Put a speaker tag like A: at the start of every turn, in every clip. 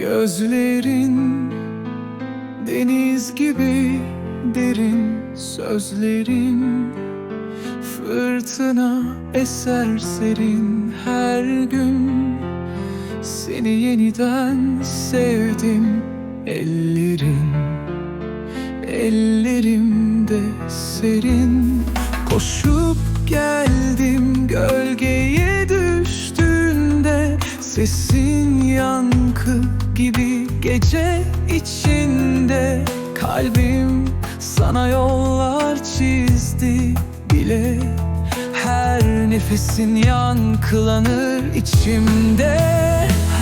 A: Gözlerin deniz gibi derin sözlerin Fırtına eser serin her gün. Seni yeniden sevdim ellerin Ellerimde serin. Koşup geldim gölgeye düştüğünde Sesin yankı gibi gece içinde Kalbim sana yollar çizdi bile. Her nefesin yankılanır içimde.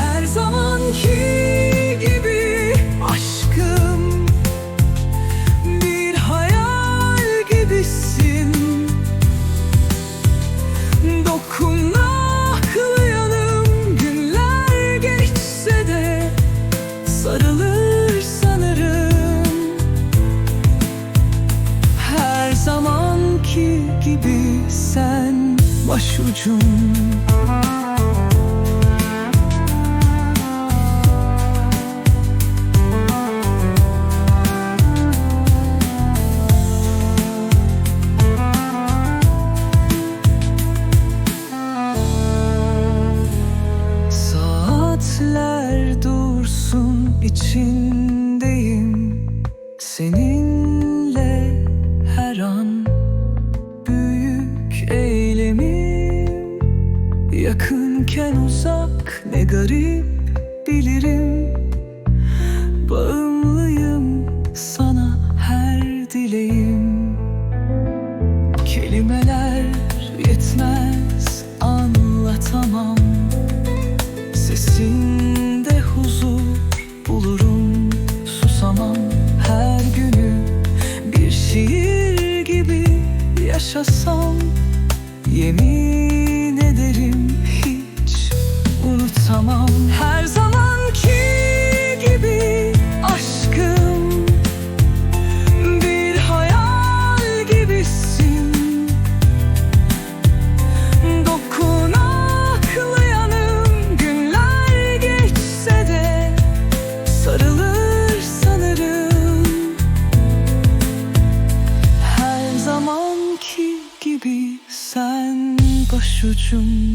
A: Her zamanki gibi aşkım bir hayal gibisin. Dokunaklayanım Sarılır sanırım. Her zamanki gibi sen başucum içindeyim. Seninle her an büyük eylemim. Yakınken uzak ne garip bilirim. Bağımlıyım sana her dileğim. Kelimeler yetmez anlatamam. Sesinde 하셨어? 예민 gibi sen başucum.